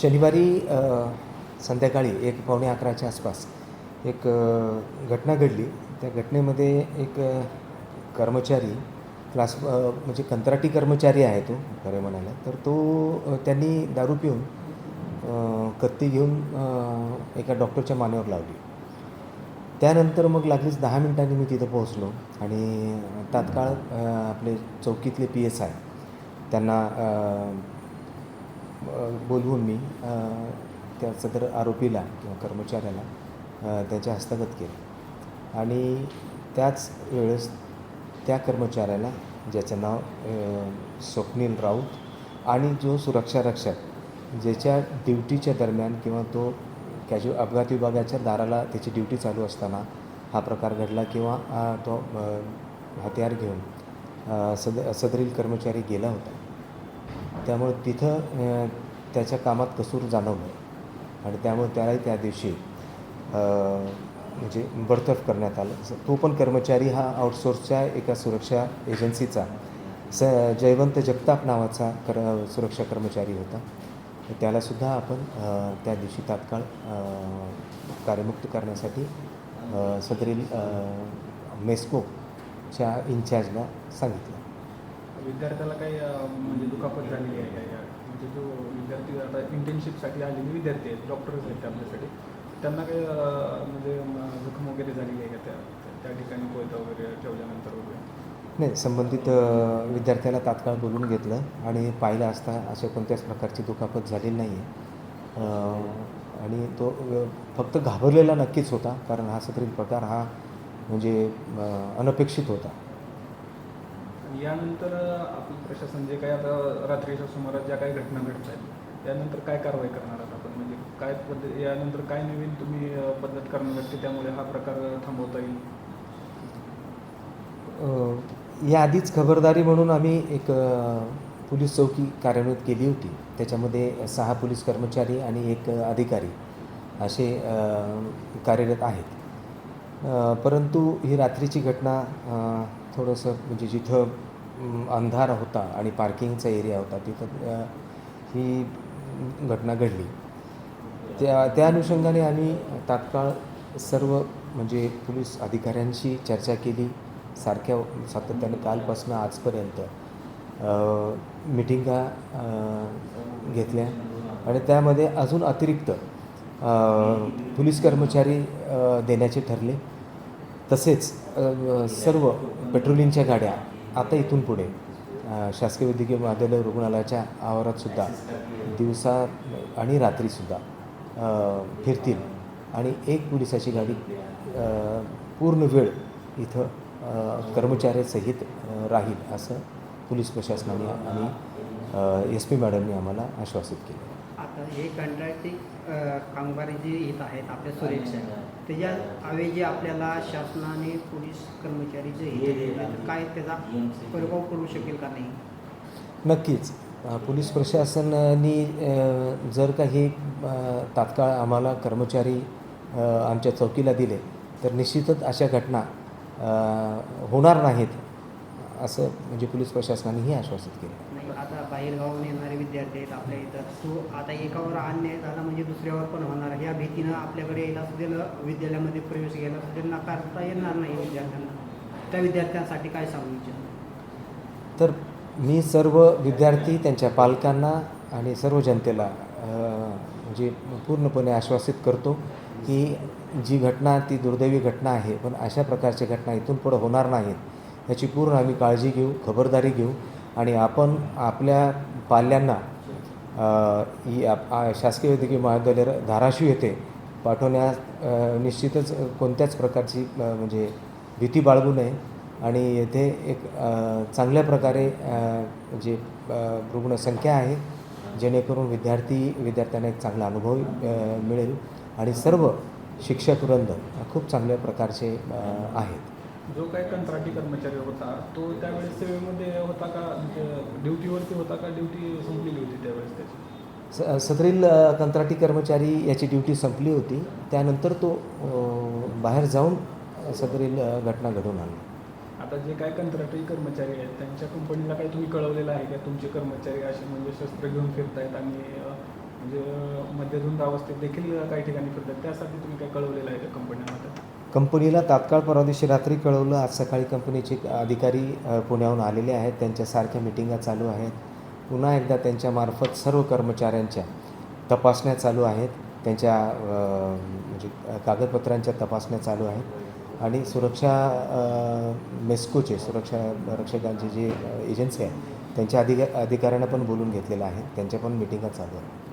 शनिवारी संध्याकाळी एक पावणे अकराच्या आसपास एक घटना घडली. त्या घटनेमध्ये एक कर्मचारी क्लास म्हणजे कंत्राटी कर्मचारी आहे तो खरे म्हणायला. तर तो त्यांनी दारू पिऊन कत्ती घेऊन एका डॉक्टरच्या मानेवर लावली. त्यानंतर मग लागलीच दहा मिनिटांनी मी तिथं पोहोचलो आणि तात्काळ आपले चौकीतले पी एस आय त्यांना बोलवून मी त्या सदर आरोपीला किंवा कर्मचाऱ्याला त्याच्या हस्तगत केलं. आणि त्याच वेळेस त्या कर्मचाऱ्याला ज्याचं नाव स्वप्नील राऊत आणि जो सुरक्षा रक्षक ज्याच्या ड्युटीच्या दरम्यान किंवा तो कॅज्यु अपघात विभागाच्या दाराला त्याची ड्युटी चालू असताना हा प्रकार घडला किंवा तो हत्यार घेऊन सद सदरील कर्मचारी गेला होता. त्यामुळे तिथं त्याच्या कामात कसूर जाणवलं. आणि त्यामुळे त्यालाही त्या दिवशी म्हणजे बडतर्फ करण्यात आलं. तो पण कर्मचारी हा आउटसोर्सच्या एका सुरक्षा एजन्सीचा स जयवंत जगताप नावाचा कर सुरक्षा कर्मचारी होता. त्यालासुद्धा आपण त्या दिवशी तात्काळ कार्यमुक्त करण्यासाठी सदरील मेस्कोच्या इन्चार्जला सांगितलं. विद्यार्थ्याला काही म्हणजे दुखापत झालेली आहे का या? म्हणजे जो विद्यार्थी आता इंटर्नशिपसाठी आलेले विद्यार्थी आहेत डॉक्टर्स आहेत ते आपल्यासाठी त्यांना काही म्हणजे जखम वगैरे झालेली आहे का त्या त्या ठिकाणी कोयता वगैरे ठेवल्यानंतर वगैरे? नाही संबंधित विद्यार्थ्याला तात्काळ बोलून घेतलं आणि पाहिलं असता अशा कोणत्याच प्रकारची दुखापत झालेली नाही आहे. आणि तो फक्त घाबरलेला नक्कीच होता कारण हा सत्रील प्रकार हा म्हणजे अनपेक्षित होता. यानंतर आपलं प्रशासन जे काही आता रात्रीच्या सुमारास ज्या काही घटना घडत आहेत त्यानंतर काय कारवाई करणार आहात आपण? म्हणजे काय पद्धत यानंतर काय नवीन तुम्ही पद्धत करणार आहात की त्यामुळे हा प्रकार थांबवता येईल. या याआधीच खबरदारी म्हणून आम्ही एक पोलीस चौकी कार्यान्वित केली होती. त्याच्यामध्ये सहा पोलीस कर्मचारी आणि एक अधिकारी असे कार्यरत आहेत. परंतु ही रात्रीची घटना थोडंसं म्हणजे जिथं अंधार होता आणि पार्किंगचा एरिया होता तिथं ही घटना घडली. त्या त्या अनुषंगाने आम्ही तात्काळ सर्व म्हणजे पोलीस अधिकाऱ्यांशी चर्चा केली. सारख्या सातत्याने कालपासून आजपर्यंत मिटिंगा घेतल्या आणि त्यामध्ये अजून अतिरिक्त पोलीस कर्मचारी देण्याचे ठरले. तसेच सर्व पेट्रोलिंगच्या गाड्या आता इथून पुढे शासकीय वैद्यकीय महाविद्यालय रुग्णालयाच्या आवारातसुद्धा दिवसा आणि रात्रीसुद्धा फिरतील. आणि एक पोलिसाची गाडी पूर्ण वेळ इथं कर्मचाऱ्यासहित राहील असं पोलीस प्रशासनाने आणि एस पी मॅडमने आम्हाला आश्वासित केलं. आता हे कंत्राटी कामगार जे येत आहेत आपल्या सुरक्षा त्याच्या ऐवजी आपल्याला शासनाने पोलीस कर्मचारी जे तर काय त्याचा प्रभाव पडू शकेल का नाही? नक्कीच. पोलीस प्रशासनाने जर काही तात्काळ आम्हाला कर्मचारी आमच्या चौकीला दिले तर निश्चितच अशा घटना होणार नाहीत असं म्हणजे पोलीस प्रशासनानेही आश्वासित केलं. बाहेरगावून येणारे विद्यार्थी आहेत आपल्या इथं. सो आता एकावर अन्याय झाला म्हणजे दुसऱ्यावर पण होणार. या भीतीनं आपल्याकडे यायला सुद्धा विद्यालयामध्ये प्रवेश घ्यायला सुद्धा नाकारता येणार नाही विद्यार्थ्यांना. त्या विद्यार्थ्यांसाठी काय सांगू इच्छितो? तर मी सर्व विद्यार्थी त्यांच्या पालकांना आणि सर्व जनतेला म्हणजे पूर्णपणे आश्वासित करतो की जी घटना ती दुर्दैवी घटना आहे पण अशा प्रकारच्या घटना इथून पुढं होणार नाहीत. याची पूर्ण आम्ही काळजी घेऊ खबरदारी घेऊ. आणि आपण आपल्या पाल्यांना ही आप- शासकीय वैद्यकीय महाविद्यालय धाराशिव येथे पाठवण्यास निश्चितच कोणत्याच प्रकारची म्हणजे भीती बाळगू नये. आणि येथे एक चांगल्या प्रकारे जे रुग्णसंख्या आहे जेणेकरून विद्यार्थी विद्यार्थ्यांना एक चांगला अनुभव मिळेल. आणि सर्व शिक्षक वृंद खूप चांगल्या प्रकारचे आहेत. जो काही कंत्राटी कर्मचारी होता तो त्यावेळेस सेवेमध्ये होता का? म्हणजे ड्युटीवरती होता का? ड्युटी संपलेली होती त्यावेळेस त्याची? स सदरील कंत्राटी कर्मचारी याची ड्युटी संपली होती. त्यानंतर तो बाहेर जाऊन सदरील घटना घडून आणली. आता जे काही कंत्राटी कर्मचारी आहेत त्यांच्या कंपनीला काही तुम्ही कळवलेलं आहे का? तुमचे कर्मचारी असे म्हणजे शस्त्र घेऊन फिरतायत आणि म्हणजे मध्यधुंद अवस्थेत देखील काही ठिकाणी फिरतात. त्यासाठी तुम्ही काय कळवलेलं आहे का कंपन्यांमध्ये कंपनीला तात्काळ परवा दिवशी रात्री कळवलं. आज सकाळी कंपनीचे अधिकारी पुण्याहून आलेले आहेत. त्यांच्यासारख्या मिटिंगा चालू आहेत. पुन्हा एकदा त्यांच्यामार्फत सर्व कर्मचाऱ्यांच्या तपासण्या चालू आहेत. त्यांच्या म्हणजे कागदपत्रांच्या तपासण्या चालू आहेत. आणि सुरक्षा मेस्कोचे सुरक्षा रक्षकांचे जे एजन्सी आहे त्यांच्या अधिका अधिकाऱ्यांना पण बोलून घेतलेलं आहे. त्यांच्या पण मिटिंगा चालू आहेत.